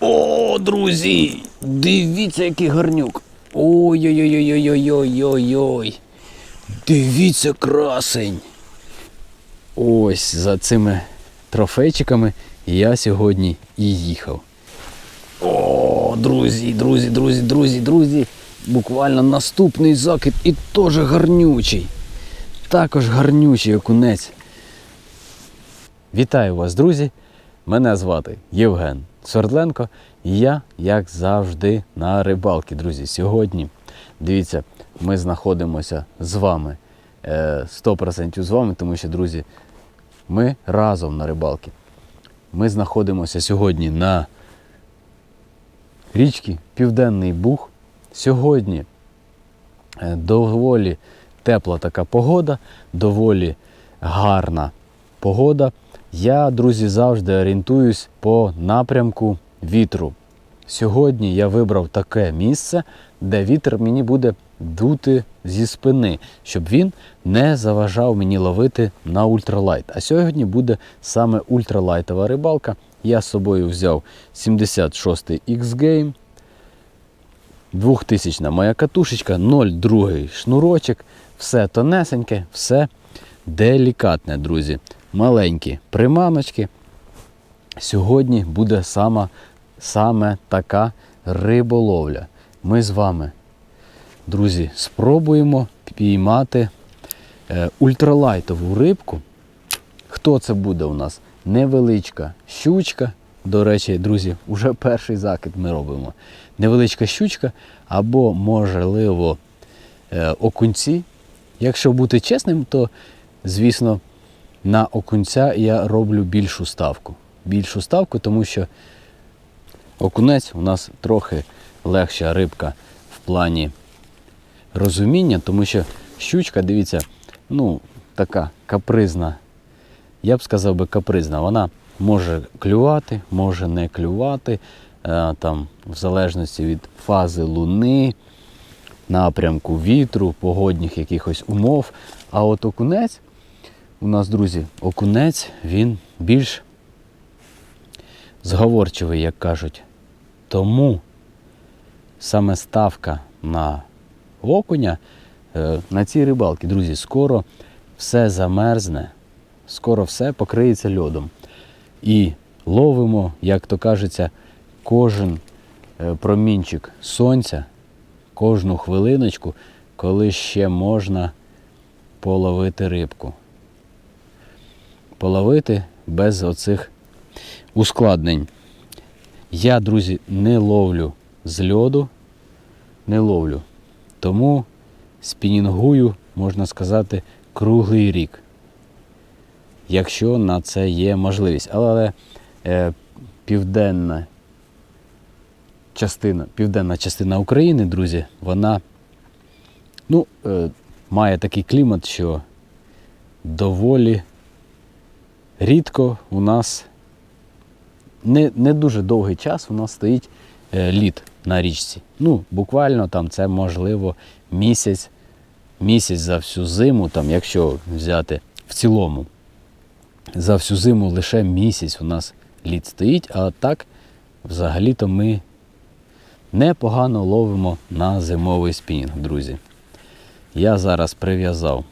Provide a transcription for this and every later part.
О, друзі! Дивіться, який гарнюк. Ой-ой-ой-ой-ой-ой-ой-ой. Дивіться, красень. Ось за цими трофейчиками я сьогодні і їхав. О, друзі, друзі, друзі, друзі, друзі. Буквально наступний закид і теж гарнючий. Також гарнючий окунець. Вітаю вас, друзі! Мене звати Євген Свердленко. І я, як завжди, на рибалці, друзі. Сьогодні, дивіться, ми знаходимося з вами. е, 100% з вами, тому що, друзі, ми разом на рибалці. Ми знаходимося сьогодні на річці Південний Буг. Сьогодні е, доволі тепла така погода, доволі гарна погода. Я, друзі, завжди орієнтуюсь по напрямку вітру. Сьогодні я вибрав таке місце, де вітер мені буде дути зі спини, щоб він не заважав мені ловити на ультралайт. А сьогодні буде саме ультралайтова рибалка. Я з собою взяв 76-й X-Game, 2000 моя катушечка, 0,2 шнурочок, все тонесеньке, все делікатне, друзі. Маленькі приманочки. Сьогодні буде сама, саме така риболовля. Ми з вами, друзі, спробуємо піймати е, ультралайтову рибку. Хто це буде у нас? Невеличка щучка. До речі, друзі, вже перший закид ми робимо. Невеличка щучка або, можливо, е, окунці. Якщо бути чесним, то, звісно, на окунця я роблю більшу ставку. Більшу ставку, тому що окунець у нас трохи легша рибка в плані розуміння, тому що щучка, дивіться, ну, така капризна. Я б сказав би капризна. Вона може клювати, може не клювати, е, там, в залежності від фази луни, напрямку вітру, погодних якихось умов. А от окунець, у нас, друзі, окунець, він більш зговорчивий, як кажуть. Тому саме ставка на окуня е, на цій рибалці, друзі, скоро все замерзне, скоро все покриється льодом. І ловимо, як то кажеться, кожен е, промінчик сонця, кожну хвилиночку, коли ще можна половити рибку. Половити без оцих ускладнень. Я, друзі, не ловлю з льоду, не ловлю. Тому спінінгую, можна сказати, круглий рік. Якщо на це є можливість. Але е, південна частина, південна частина України, друзі, вона ну, е, має такий клімат, що доволі рідко у нас не, не дуже довгий час у нас стоїть е, лід на річці. Ну, буквально там це можливо місяць, місяць за всю зиму, там, якщо взяти в цілому, за всю зиму лише місяць у нас лід стоїть, а так взагалі-то ми непогано ловимо на зимовий спінінг, друзі. Я зараз прив'язав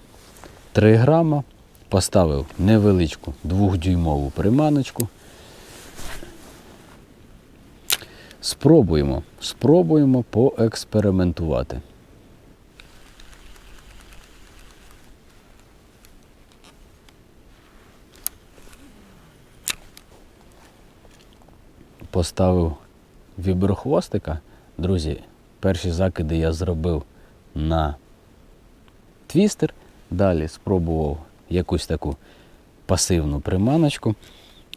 3 грама, поставив невеличку двохдюймову приманочку. Спробуємо, спробуємо поекспериментувати. Поставив віброхвостика. Друзі, перші закиди я зробив на твістер. Далі спробував якусь таку пасивну приманочку.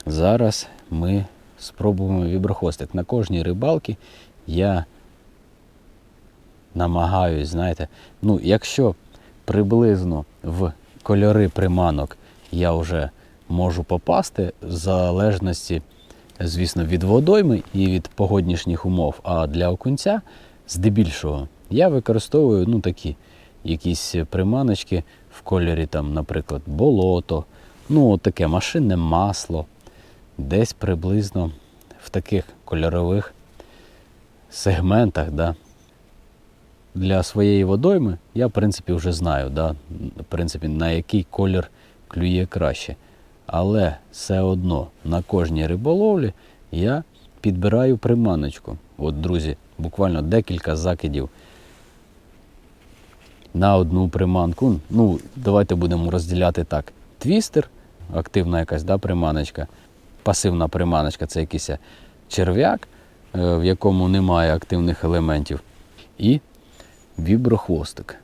Зараз ми спробуємо віброхвостик. На кожній рибалці я намагаюсь, знаєте, ну, якщо приблизно в кольори приманок я вже можу попасти, в залежності, звісно, від водойми і від погоднішніх умов, а для окунця, здебільшого, я використовую ну, такі якісь приманочки в кольорі, там, наприклад, болото, ну, таке машинне масло. десь приблизно в таких кольорових сегментах. Да. Для своєї водойми я, в принципі, вже знаю, да, в принципі, на який колір клює краще. Але все одно на кожній риболовлі я підбираю приманочку. От, друзі, буквально декілька закидів на одну приманку. Ну, давайте будемо розділяти так. Твістер, активна якась да, приманочка, пасивна приманочка це якийсь черв'як, е, в якому немає активних елементів. І віброхвостик.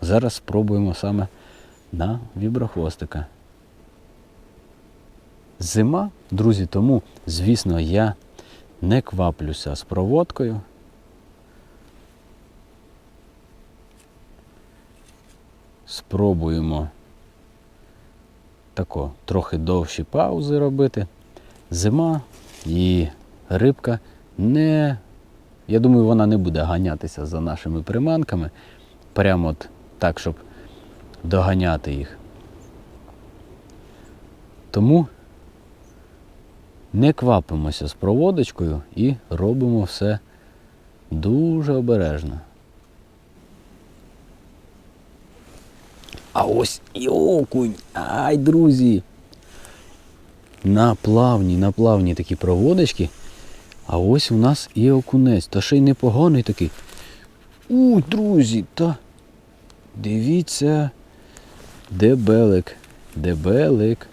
Зараз спробуємо саме на віброхвостика. Зима, друзі, тому, звісно, я не кваплюся з проводкою. Спробуємо тако трохи довші паузи робити. Зима і рибка не. Я думаю, вона не буде ганятися за нашими приманками. Прямо от так, щоб доганяти їх. Тому не квапимося з проводочкою і робимо все дуже обережно. А ось і окунь. Ай, друзі. На плавні, на плавні такі проводочки. А ось у нас і окунець. Та ще й непоганий такий. Уй, друзі, та дивіться. Дебелик. Дебелик.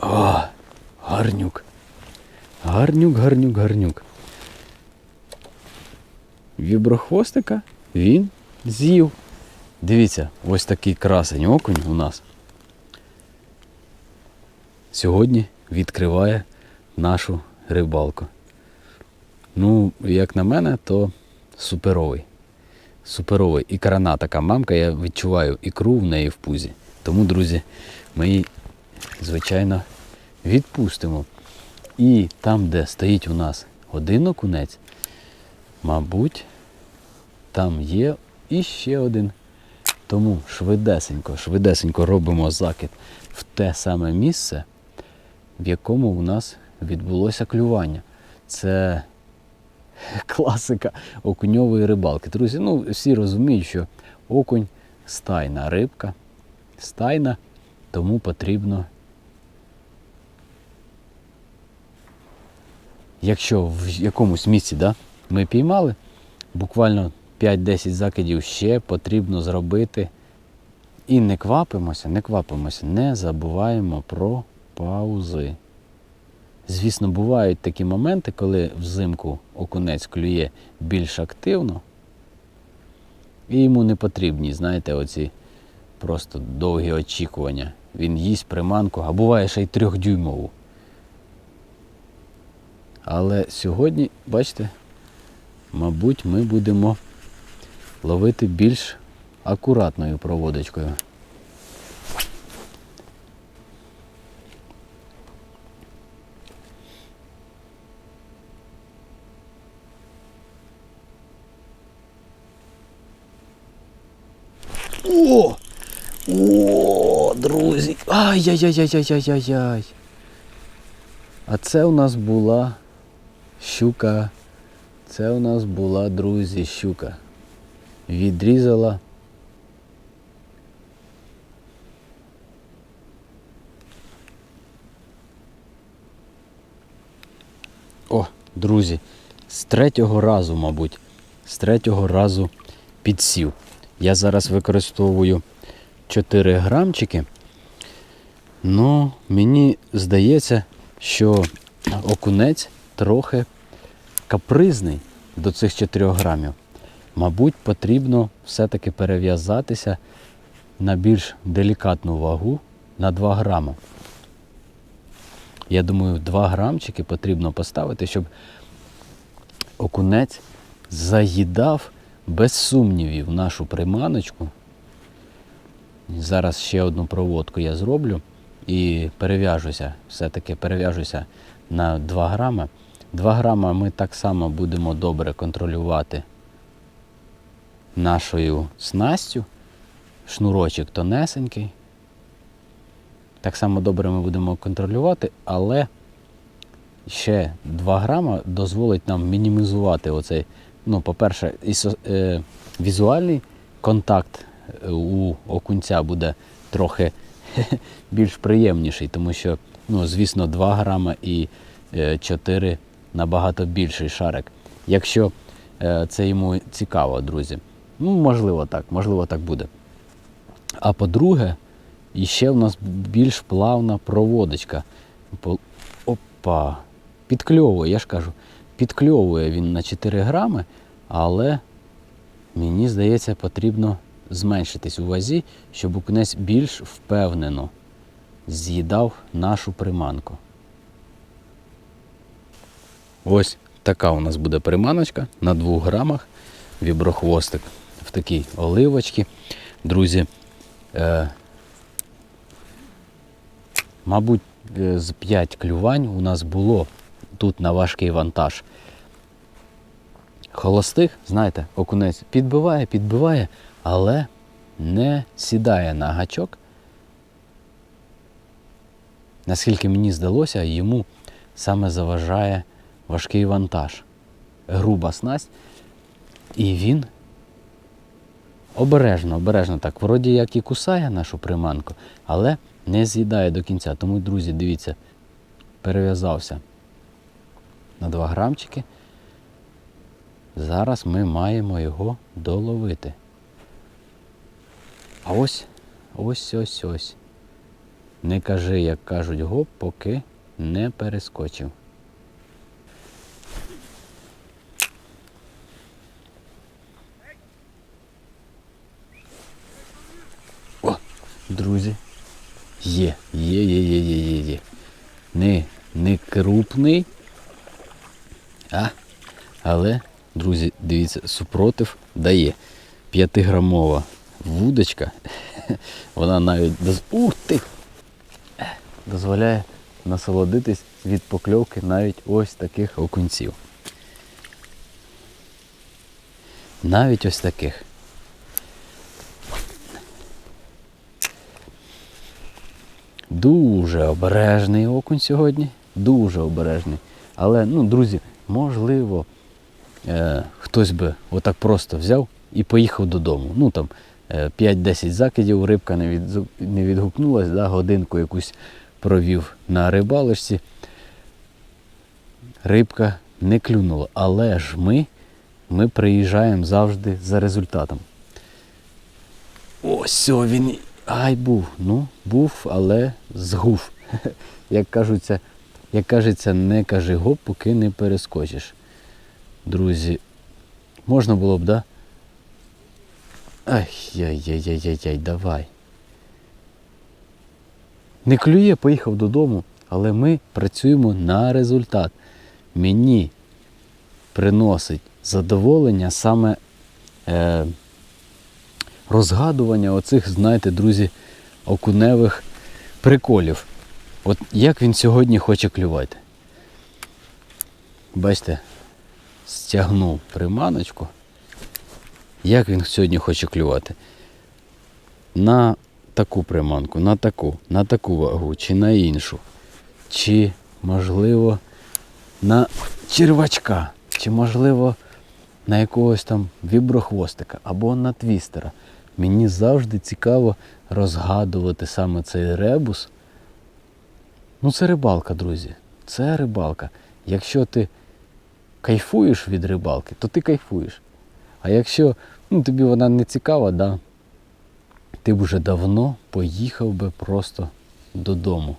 О, гарнюк. Гарнюк, гарнюк, гарнюк. Віброхвостика він з'їв. Дивіться, ось такий красень окунь у нас. Сьогодні відкриває нашу рибалку. Ну, як на мене, то суперовий. Суперовий. Ікрана така мамка, я відчуваю ікру в неї в пузі. Тому, друзі, ми її, звичайно, відпустимо. І там, де стоїть у нас один окунець, мабуть, там є іще один. Тому швидесенько, швидесенько робимо закид в те саме місце, в якому у нас відбулося клювання. Це класика окуньової рибалки. Друзі, ну всі розуміють, що окунь стайна рибка, стайна, тому потрібно. Якщо в якомусь місці да, ми піймали, буквально 5-10 закидів ще потрібно зробити. І не квапимося, не квапимося, не забуваємо про паузи. Звісно, бувають такі моменти, коли взимку окунець клює більш активно, і йому не потрібні, знаєте, оці просто довгі очікування. Він їсть приманку, а буває ще й трьохдюймову. Але сьогодні, бачите, мабуть, ми будемо ловити більш акуратною проводочкою. О! О, друзі! Ай-яй-яй-яй-яй-яй-яй! А це у нас була щука. Це у нас була, друзі, щука. Відрізала. О, друзі, з третього разу, мабуть, з третього разу підсів. Я зараз використовую 4 грамчики. Ну, мені здається, що окунець трохи капризний до цих 4 грамів. Мабуть, потрібно все-таки перев'язатися на більш делікатну вагу на 2 грами. Я думаю, 2 грамчики потрібно поставити, щоб окунець заїдав без сумнівів нашу приманочку. Зараз ще одну проводку я зроблю і перев'яжуся, все-таки перев'яжуся на 2 грами. 2 грама ми так само будемо добре контролювати нашою снастю. шнурочок тонесенький. Так само добре ми будемо контролювати, але ще 2 грама дозволить нам мінімізувати оцей, ну, по-перше, е, візуальний контакт е, у окунця буде трохи більш приємніший, тому що, ну, звісно, 2 грама і е, 4 набагато більший шарик. Якщо е, це йому цікаво, друзі. Ну, можливо, так, можливо, так буде. А по-друге, іще в нас більш плавна проводочка. Опа. Підкльовує, я ж кажу, підкльовує він на 4 грами, але мені здається, потрібно зменшитись у вазі, щоб окунець більш впевнено з'їдав нашу приманку. Ось така у нас буде приманочка на 2 грамах. Віброхвостик в такій оливочці. Друзі, е, мабуть, е, з 5 клювань у нас було тут на важкий вантаж. Холостих, знаєте, окунець підбиває, підбиває, але не сідає на гачок. Наскільки мені здалося, йому саме заважає важкий вантаж, груба снасть. І він обережно, обережно так, вроді як і кусає нашу приманку, але не з'їдає до кінця. Тому, друзі, дивіться, перев'язався на 2 грамчики. Зараз ми маємо його доловити. А ось, ось ось ось. Не кажи, як кажуть, гоп, поки не перескочив. О, друзі. Є, є, є, є, є, є, є. Не, не крупний. А, але, друзі, дивіться, супротив дає. П'ятиграмова вудочка. Вона навіть доз... Ух ти! дозволяє насолодитись від покльовки навіть ось таких окунців. Навіть ось таких. Дуже обережний окунь сьогодні. Дуже обережний. Але, ну, друзі, можливо, е, хтось би отак просто взяв і поїхав додому. Ну там е, 5-10 закидів, рибка не, від, не відгукнулась, да, годинку якусь провів на рибалочці. Рибка не клюнула. Але ж ми, ми приїжджаємо завжди за результатом. Ось він. Ай був. Ну, був, але згув. Як кажуться, як кажеться, не кажи гоп, поки не перескочиш. Друзі, можна було б, да? Ай, яй яй яй яй яй давай. Не клює, поїхав додому, але ми працюємо на результат. Мені приносить задоволення саме е, розгадування оцих, знаєте, друзі, окуневих приколів. От як він сьогодні хоче клювати. Бачите, стягнув приманочку. Як він сьогодні хоче клювати? На таку приманку, на таку, на таку вагу, чи на іншу. Чи, можливо, на червачка, чи, можливо, на якогось там віброхвостика або на твістера. Мені завжди цікаво розгадувати саме цей ребус. Ну, це рибалка, друзі. Це рибалка. Якщо ти кайфуєш від рибалки, то ти кайфуєш. А якщо ну, тобі вона не цікава, да, ти б вже давно поїхав би просто додому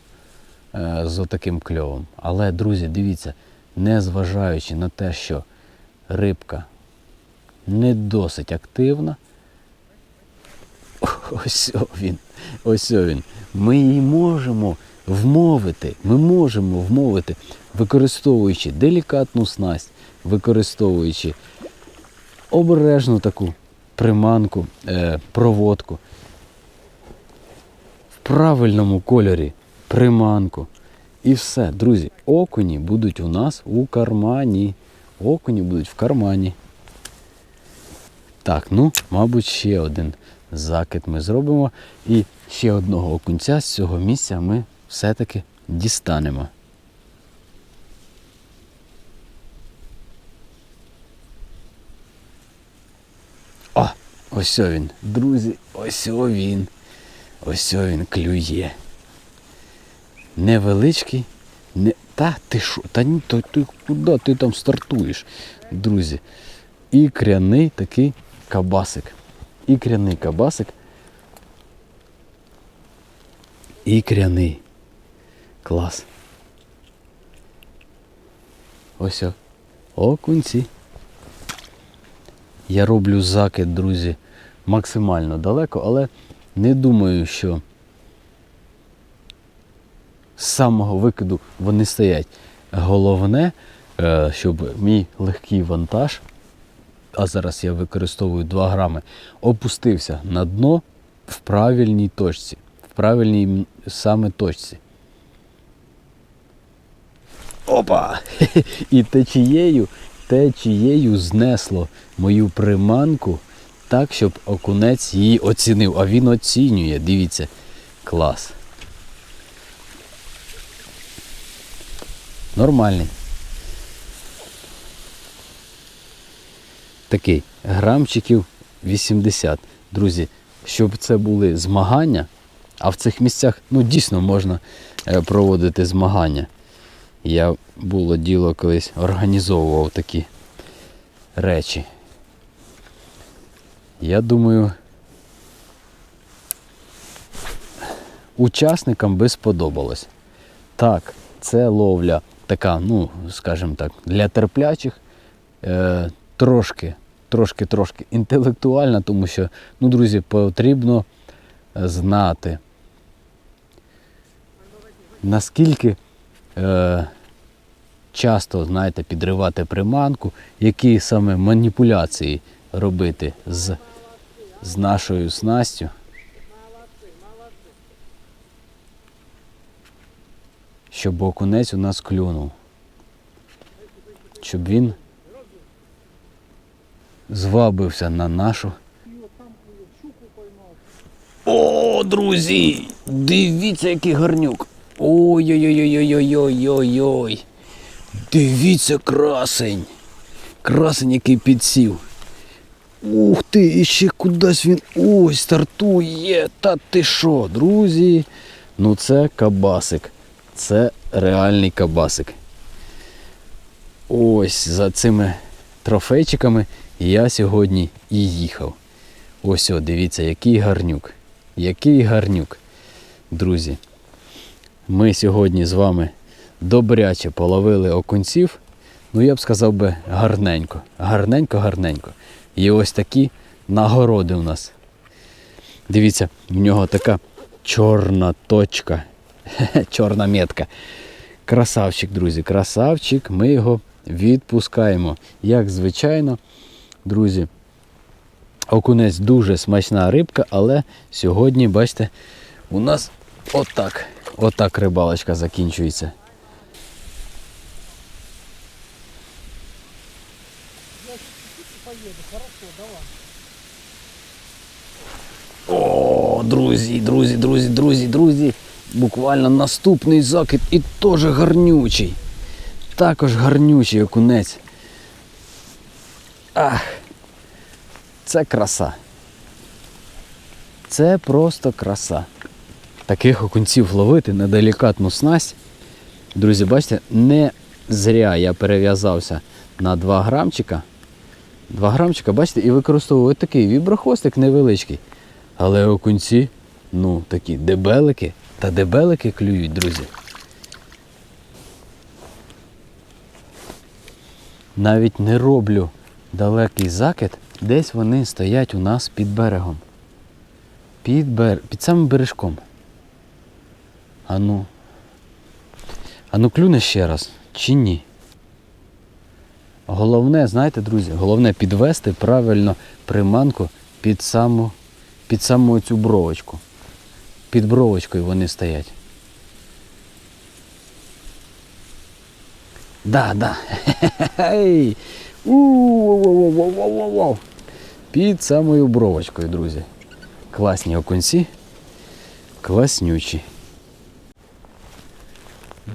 е, з отаким кльовом. Але, друзі, дивіться, незважаючи на те, що рибка не досить активна, ось він, ось він. Ми її можемо вмовити, ми можемо вмовити, використовуючи делікатну снасть, використовуючи обережну таку приманку, е, проводку, в правильному кольорі приманку. І все, друзі, окуні будуть у нас у кармані. Окуні будуть в кармані. Так, ну, мабуть, ще один закид ми зробимо. І ще одного окунця з цього місця ми все-таки дістанемо. О, ось він, друзі, ось він. Ось він клює. Невеличкий. Не... Та ти що? Та ні, то ти куди ти там стартуєш, друзі? Ікряний такий кабасик. Ікряний кабасик. Ікряний. Клас. Ось о. Окунці. Я роблю закид, друзі, максимально далеко, але не думаю, що з самого викиду вони стоять. Головне, е, щоб мій легкий вантаж, а зараз я використовую 2 грами, опустився на дно в правильній точці. В правильній саме точці. Опа! І течією, течією знесло мою приманку так, щоб окунець її оцінив. А він оцінює, дивіться, клас. Нормальний. Такий грамчиків 80. Друзі, щоб це були змагання, а в цих місцях ну, дійсно можна е, проводити змагання. Я було діло колись організовував такі речі. Я думаю, учасникам би сподобалось. Так, це ловля така, ну, скажімо так, для терплячих, е, трошки, трошки, трошки інтелектуальна, тому що, ну, друзі, потрібно знати, наскільки е, часто, знаєте, підривати приманку, які саме маніпуляції робити з, з нашою снастю. Щоб окунець у нас клюнув. Щоб він звабився на нашу. О, друзі! Дивіться, який гарнюк! Ой-ой-ой-ой-ой-ой-ой-ой! Дивіться, красень! Красень, який підсів. Ух ти, і ще кудись він. Ой, стартує! Та ти що, друзі? Ну це кабасик. Це реальний кабасик. Ось за цими трофейчиками я сьогодні і їхав. Ось, о, дивіться, який гарнюк. Який гарнюк. Друзі, ми сьогодні з вами добряче половили окунців. Ну, я б сказав би гарненько. Гарненько, гарненько. І ось такі нагороди у нас. Дивіться, в нього така чорна точка. Чорна метка. Красавчик, друзі, красавчик. Ми його відпускаємо. Як звичайно, друзі, окунець дуже смачна рибка, але сьогодні, бачите, у нас отак. Отак рибалочка закінчується. О, друзі, друзі, друзі, друзі, друзі. Буквально наступний закид і теж гарнючий. Також гарнючий окунець. Ах, це краса. Це просто краса. Таких окунців ловити на делікатну снасть. Друзі, бачите, не зря я перев'язався на 2 грамчика. 2 грамчика, бачите, і використовую такий віброхвостик невеличкий. Але окунці, ну, такі дебелики та дебелики клюють, друзі. Навіть не роблю далекий закид, десь вони стоять у нас під берегом. Під, бер... під самим бережком. Ану. Ану клюне ще раз, чи ні? Головне, знаєте, друзі, головне підвести правильно приманку під саму, під саму цю бровочку. Під бровочкою вони стоять. Да, да. Хе-хе-хей. У-у-у-у-у-у-у-у. Під самою бровочкою, друзі. Класні окунці. Класнючі.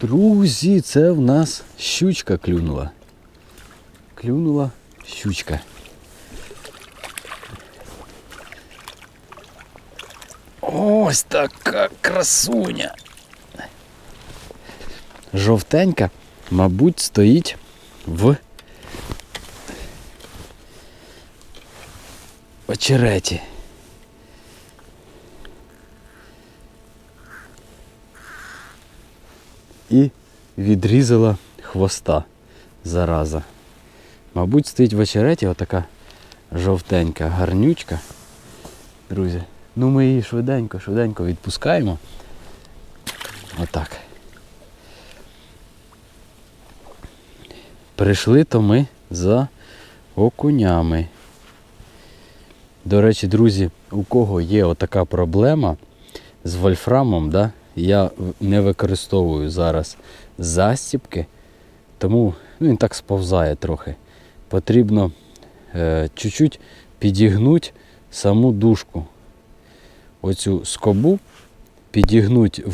Друзі, це в нас щучка клюнула. Клюнула щучка. Ось така красуня. Жовтенька, мабуть, стоїть в очереті. І відрізала хвоста зараза. Мабуть, стоїть в очереті отака жовтенька гарнючка. Друзі, ну ми її швиденько, швиденько відпускаємо. Отак. Прийшли то ми за окунями. До речі, друзі, у кого є отака проблема з вольфрамом, да? я не використовую зараз застіпки, тому ну, він так сповзає трохи. Потрібно е, чуть-чуть підігнути саму дужку. Оцю скобу підігнути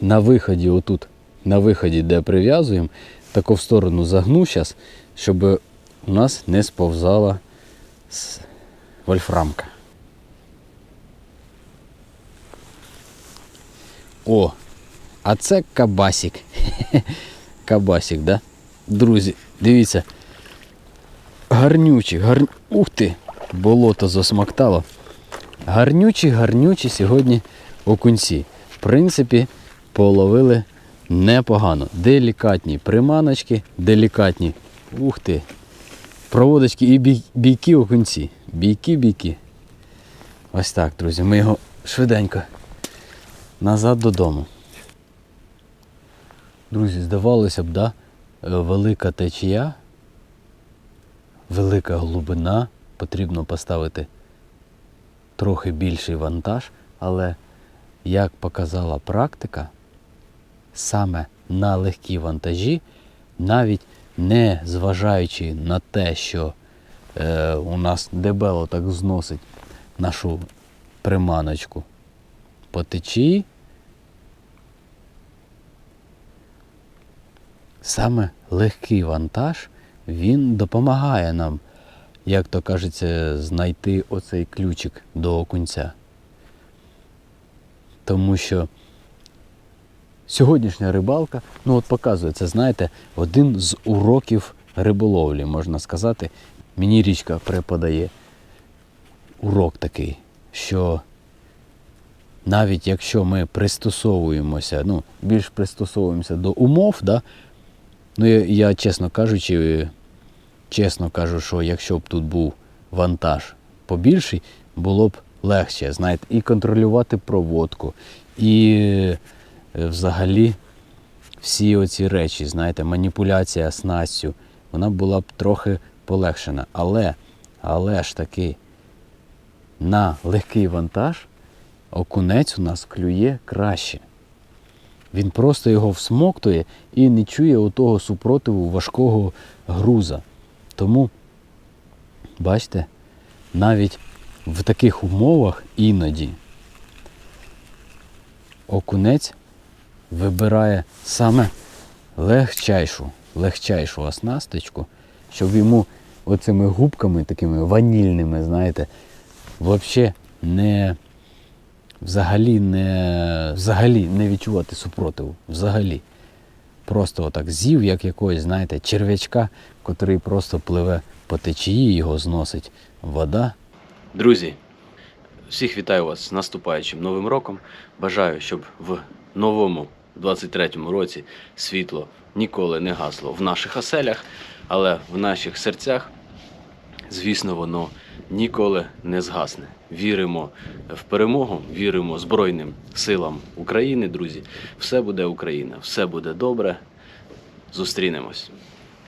на виході, отут, на виході, де прив'язуємо, таку в сторону загну зараз, щоб у нас не сповзала вольфрамка. О, а це кабасик. Кабасик, да? Друзі, дивіться. Гарнючий, гар... Ух ти! Болото засмактало. Гарнючі, гарнючі сьогодні окунці. В принципі, половили непогано. Делікатні приманочки, делікатні. Ух ти. Проводочки і бій- бійки окунці. Бійки, бійки. Ось так, друзі. Ми його швиденько назад додому. Друзі, здавалося б, да? велика течія, велика глибина, потрібно поставити трохи більший вантаж, але як показала практика, саме на легкі вантажі, навіть не зважаючи на те, що е, у нас дебело так зносить нашу приманочку по течії, саме легкий вантаж, він допомагає нам, як то кажеться, знайти оцей ключик до окунця. Тому що сьогоднішня рибалка, ну от показує, це, знаєте, один з уроків риболовлі, можна сказати. Мені річка преподає урок такий, що навіть якщо ми пристосовуємося, ну, більш пристосовуємося до умов, да, ну я, я чесно кажучи, чесно кажу, що якщо б тут був вантаж побільший, було б легше, знаєте, і контролювати проводку, і е, взагалі всі оці речі, знаєте, маніпуляція снастю, вона була б трохи полегшена. Але, але ж таки, на легкий вантаж окунець у нас клює краще. Він просто його всмоктує і не чує отого супротиву важкого груза. Тому, бачите, навіть в таких умовах іноді окунець вибирає саме легчайшу, легчайшу оснасточку, щоб йому оцими губками такими ванільними, знаєте, взагалі не взагалі не, взагалі не відчувати супротиву. Взагалі. Просто отак з'їв, як якогось, знаєте, черв'ячка, котрий просто пливе по течії, його зносить вода. Друзі, всіх вітаю вас з наступаючим новим роком. Бажаю, щоб в новому 23-му році світло ніколи не гасло в наших оселях, але в наших серцях звісно, воно ніколи не згасне. Віримо в перемогу, віримо Збройним силам України, друзі. Все буде Україна, все буде добре. Зустрінемось.